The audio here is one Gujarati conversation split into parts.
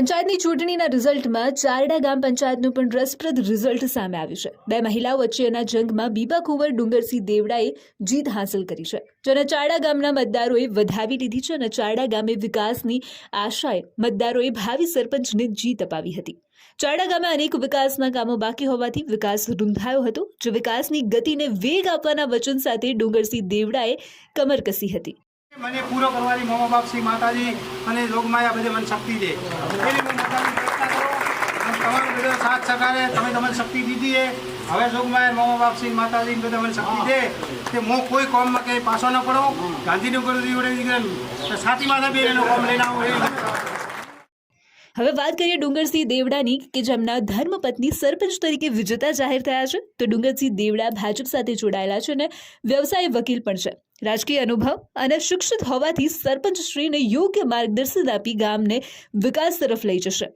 પંચાયતની ચૂંટણીના રિઝલ્ટમાં ચારડા ગામ પંચાયતનું પણ રસપ્રદ રિઝલ્ટ સામે આવ્યું છે. બે મહિલાઓ વચ્ચેના જંગમાં બીબા કુંવર, ડુંગરસિંહ દેવડાએ જીત હાંસલ કરી છે. જેને ચારડા ગામના મતદારોએ વધાવી લીધી છે અને ચારડા ગામે વિકાસની આશાએ મતદારોએ ભાવિ સરપંચને જીત અપાવી હતી. ચારડા ગામે અનેક વિકાસના કામો બાકી હોવાથી વિકાસ રૂંધાયો હતો, જે વિકાસની ગતિને વેગ આપવાના વચન સાથે ડુંગરસિંહ દેવડાએ કમર કસી હતી. મને પૂરો કરવાની મા બાપ શ્રી માતાજી અને લોકમાયા બધે મને શક્તિ દે. એની હું માતાની પ્રાર્થના કરું. તમારો બધો સાથ સકારે તમે તમને શક્તિ દીધી એ હવે લોકમાયા મા બાપ શ્રી માતાજી બધા મને શક્તિ દે. કે હું કોઈ કોમમાં કંઈ પાછો ન પડો. ગાંધીનગર જોડે દીકરા સાથી માતા બે એનો કોમ લઈને આવું હવે વાત કરીએ ડુંગરસિંહ દેવડાની, કે જેમના ધર્મપત્ની સરપંચ તરીકે વિજેતા જાહેર થયા છે, તો ડુંગરસિંહ દેવડા ભાજપ સાથે જોડાયેલા છે અને વ્યવસાય વકીલ પણ છે. રાજકીય અનુભવ અને શિક્ષિત હોવાથી સરપંચ શ્રીને યોગ્ય માર્ગદર્શન આપી ગામને વિકાસ તરફ લઈ જશે.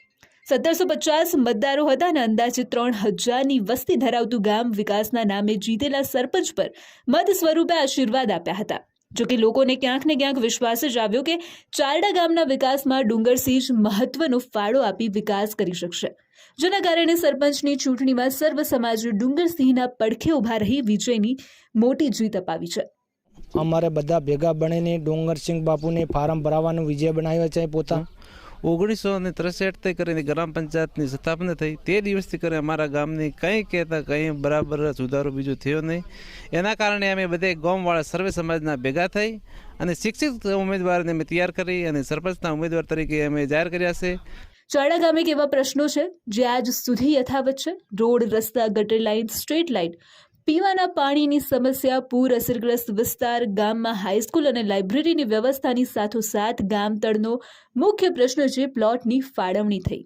સત્તરસો પચાસ મતદારો હતા અને અંદાજે ત્રણ હજારની વસ્તી ધરાવતું ગામ વિકાસના નામે જીતેલા સરપંચ પર મત સ્વરૂપે આશીર્વાદ આપ્યા હતા. જોકે લોકોને ક્યાંક ને ક્યાંક વિશ્વાસ જ આવ્યો કે ચારડા ગામના વિકાસમાં ડુંગરસિંહ જ મહત્વનો ફાળો આપી વિકાસ કરી શકશે. જેના કારણે સરપંચની ચૂંટણીમાં સર્વ સમાજે ડુંગરસિંહના પડખે ઊભા રહી વિજયની મોટી જીત અપાવી છે. અમારે બધા ભેગા બનીને ડુંગરસિંહ બાપુને ફાર્મ ભરાવાનો વિજય બનાવ્યો છે પોતા. ઓગણીસો ને ત્રેસઠથી કરીને ગ્રામ પંચાયતની સ્થાપના થઈ. તે દિવસથી કરીને અમારા ગામની કંઈ કહેતા કંઈ બરાબર સુધારો બીજો થયો નહીં. એના કારણે અમે બધે ગામવાળા સર્વે સમાજના ભેગા થઈ અને શિક્ષિત ઉમેદવારને અમે તૈયાર કરી અને સરપંચના ઉમેદવાર તરીકે અમે જાહેર કર્યા છે. ચારડા ગામે કેવા પ્રશ્નો છે જે આજ સુધી યથાવત છે. રોડ, રસ્તા, ગટર લાઇન, સ્ટ્રીટ લાઇટ પીવાના પાણીની સમસ્યા, પૂર અસરગ્રસ્ત વિસ્તાર, ગામમાં હાઈસ્કૂલ અને લાઇબ્રેરીની વ્યવસ્થાની સાથોસાથ ગામ તળનો મુખ્ય પ્રશ્ન છે પ્લોટની ફાળવણી થઈ.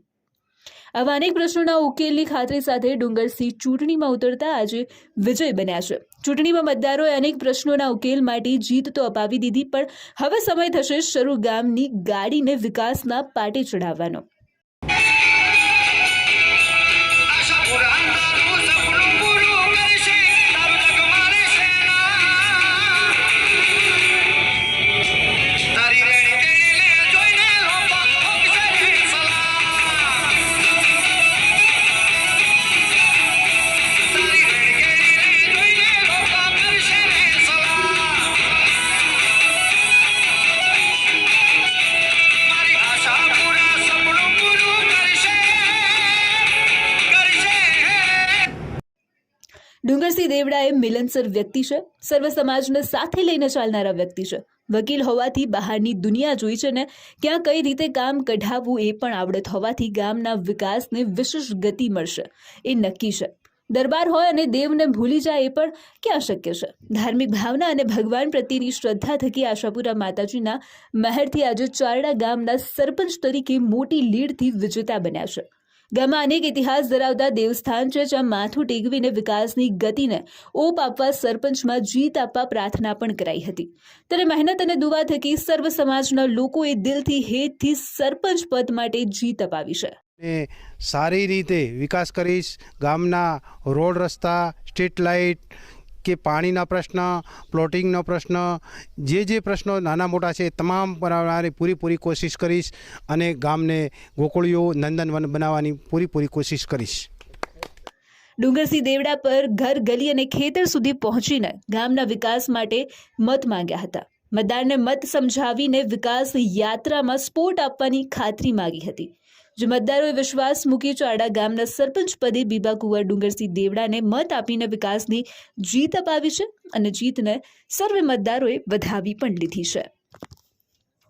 આવા અનેક પ્રશ્નોના ઉકેલની ખાતરી સાથે ડુંગરસિંહ ચૂંટણીમાં ઉતરતા આજે વિજય બન્યા છે. ચૂંટણીમાં મતદારોએ અનેક પ્રશ્નોના ઉકેલ માટે જીત તો અપાવી દીધી, પણ હવે સમય થશે શરૂ ગામની ગાડીને વિકાસના પાટે ચડાવવાનો દેવડા એ મિલનસર વ્યક્તિ છે, સર્વ સમાજને સાથે લઈને ચાલનારા વ્યક્તિ છે. વકીલ હોવાથી બહારની દુનિયા જોઈ છે ને, ક્યાં કઈ રીતે કામ કઢાવવું એ પણ આવડત હોવાથી ગામના વિકાસને વિશેષ ગતિ મળશે, એ નક્કી છે. દરબાર હોય અને દેવને ભૂલી જાય એ પણ ક્યાં શક્ય છે? ધાર્મિક ભાવના અને ભગવાન પ્રત્યેની શ્રદ્ધા થકી આશાપુરા માતાજીના મહેરથી આજે ચારડા ગામના સરપંચ તરીકે મોટી લીડથી વિજેતા બન્યા છે. ગામમાં અનેક ઇતિહાસ ધરાવતા દેવસ્થાન છે, જ્યાં માથું ટેકવીને વિકાસની ગતિને ઓપ આપવા સરપંચમાં જીત આપવા પ્રાર્થના પણ કરાઈ હતી. ત્યારે મહેનત અને દુવા થકી સર્વ સમાજના લોકોએ દિલથી હેતથી સરપંચ પદ માટે જીત અપાવી છે. સારી રીતે વિકાસ કરીશ. ગામના રોડ રસ્તા, સ્ટ્રીટ લાઇટ કે પાણીના પ્રશ્ન, પ્લોટિંગનો પ્રશ્ન, જે જે પ્રશ્નો નાના મોટા છે તમામ બનાવવાની પૂરીપૂરી કોશિશ કરીશ અને ગામને ગોકળીઓ નંદનવન બનાવવાની પૂરીપૂરી કોશિશ કરીશ. ડુંગરસિંહ દેવડા પર ઘર, ગલી અને ખેતર સુધી પહોંચીને ગામના વિકાસ માટે મત માંગ્યા હતા. મતદારને મત સમજાવીને વિકાસ યાત્રામાં સ્પોર્ટ આપવાની ખાતરી માંગી હતી. જે મતદારોએ વિશ્વાસ મૂકી ચારડા ગામના સરપંચ પદે બીબા કુંવર ડુંગરસિંહ દેવડાને મત આપીને વિકાસની જીત અપાવી છે અને જીતને સર્વે મતદારોએ વધાવી પણ લીધી છે.